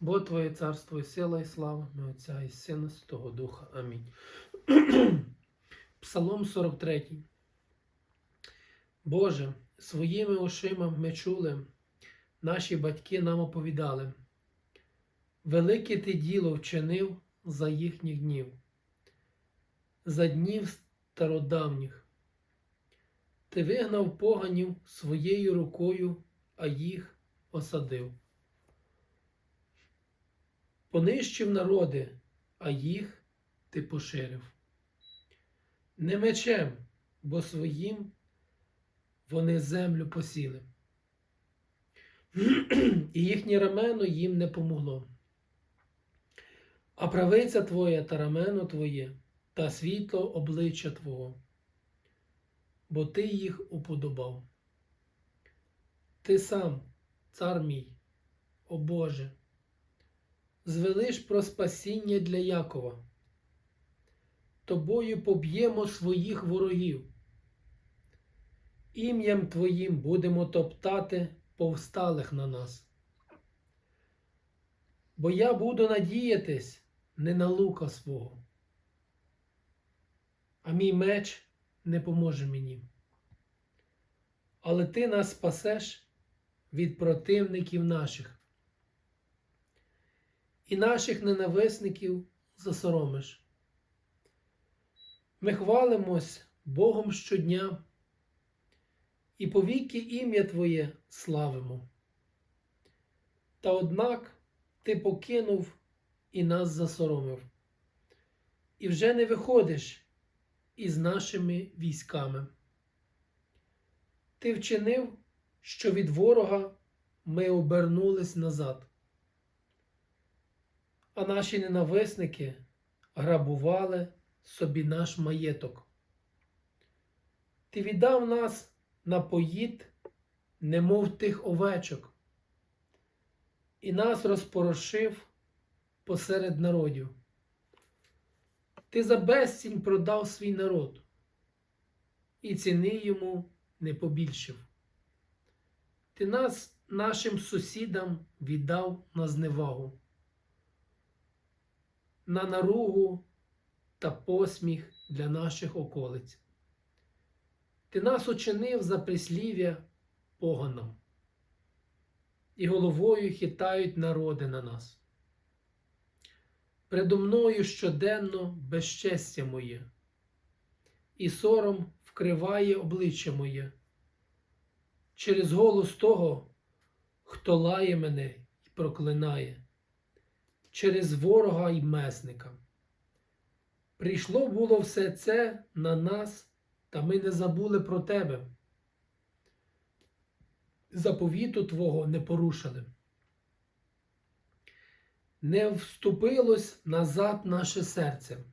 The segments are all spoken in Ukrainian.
Бо Твоє царство і сила, і слава ми Отця і Сина Святого Духа. Амінь. Псалом 43. Боже, своїми ушима ми чули, наші батьки нам оповідали. Велике ти діло вчинив за їхніх днів, за днів стародавніх. Ти вигнав поганів своєю рукою, а їх осадив. Понищив народи, а їх ти поширив. Не мечем, бо своїм вони землю посіли. І їхнє рамено їм не помогло. А правиця твоя та рамено твоє та світло обличчя Твого, бо ти їх уподобав. Ти сам, цар мій, о Боже, звелиш про спасіння для Якова. Тобою поб'ємо своїх ворогів. Ім'ям Твоїм будемо топтати повсталих на нас. Бо я буду надіятись не на лука свого, а мій меч не поможе мені. Але ти нас спасеш від противників наших і наших ненависників засоромиш. Ми хвалимось Богом щодня і повіки ім'я Твоє славимо. Та однак Ти покинув і нас засоромив, і вже не виходиш із нашими військами. Ти вчинив, що від ворога ми обернулись назад, а наші ненависники грабували собі наш маєток. Ти віддав нас на поїд, немов тих овечок, і нас розпорошив посеред народів. Ти за безцінь продав свій народ, і ціни йому не побільшив. Ти нас нашим сусідам віддав на зневагу, на наругу та посміх для наших околиць. Ти нас учинив за прислів'я поганом, і головою хитають народи на нас. Предо мною щоденно безчестя моє, і сором вкриває обличчя моє через голос того, хто лає мене і проклинає, через ворога й месника. Прийшло було все це на нас, та ми не забули про тебе. Заповіту Твого не порушили. Не вступилось назад наше серце,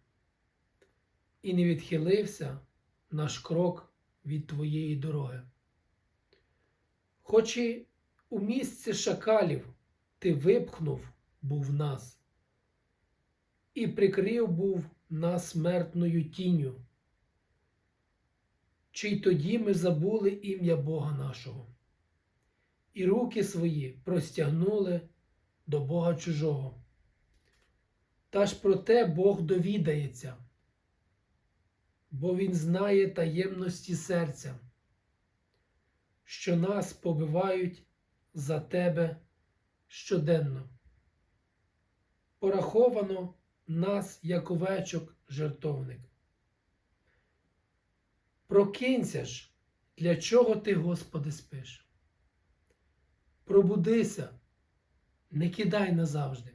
і не відхилився наш крок від Твоєї дороги. Хоч і у місці шакалів ти випхнув був нас, і прикрив був нас смертною тінню, чи й тоді ми забули ім'я Бога нашого, і руки свої простягнули до Бога чужого. Та ж про те Бог довідається, бо Він знає таємності серця, що нас побивають за тебе щоденно. Пораховано нас, як овечок, жертовник. Прокинься ж, для чого ти, Господи, спиш? Пробудися, не кидай назавжди.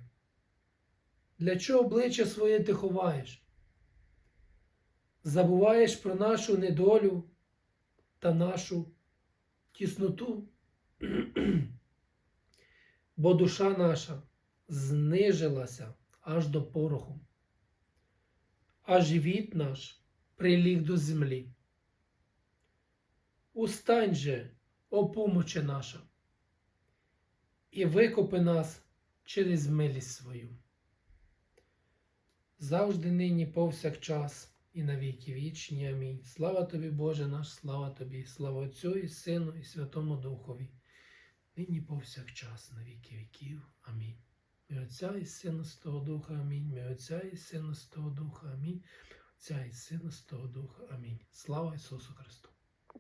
Для чого обличчя своє ти ховаєш? Забуваєш про нашу недолю та нашу тісноту, бо душа наша знижилася аж до пороху, а живіт наш приліг до землі. Устань же, о наша, і викупи нас через милість свою. Завжди нині повсякчас і на віки вічні. Амінь. Слава тобі, Боже наш, слава тобі, слава Отцю і Сину, і Святому Духові, нині повсякчас на віки віків. Амінь. Мій Отця і Сина Святого Духа, Амінь. Мій Отця і Сина Святого Духа, Амінь. Отця і Сина Святого Духа, Амінь. Слава Ісусу Христу!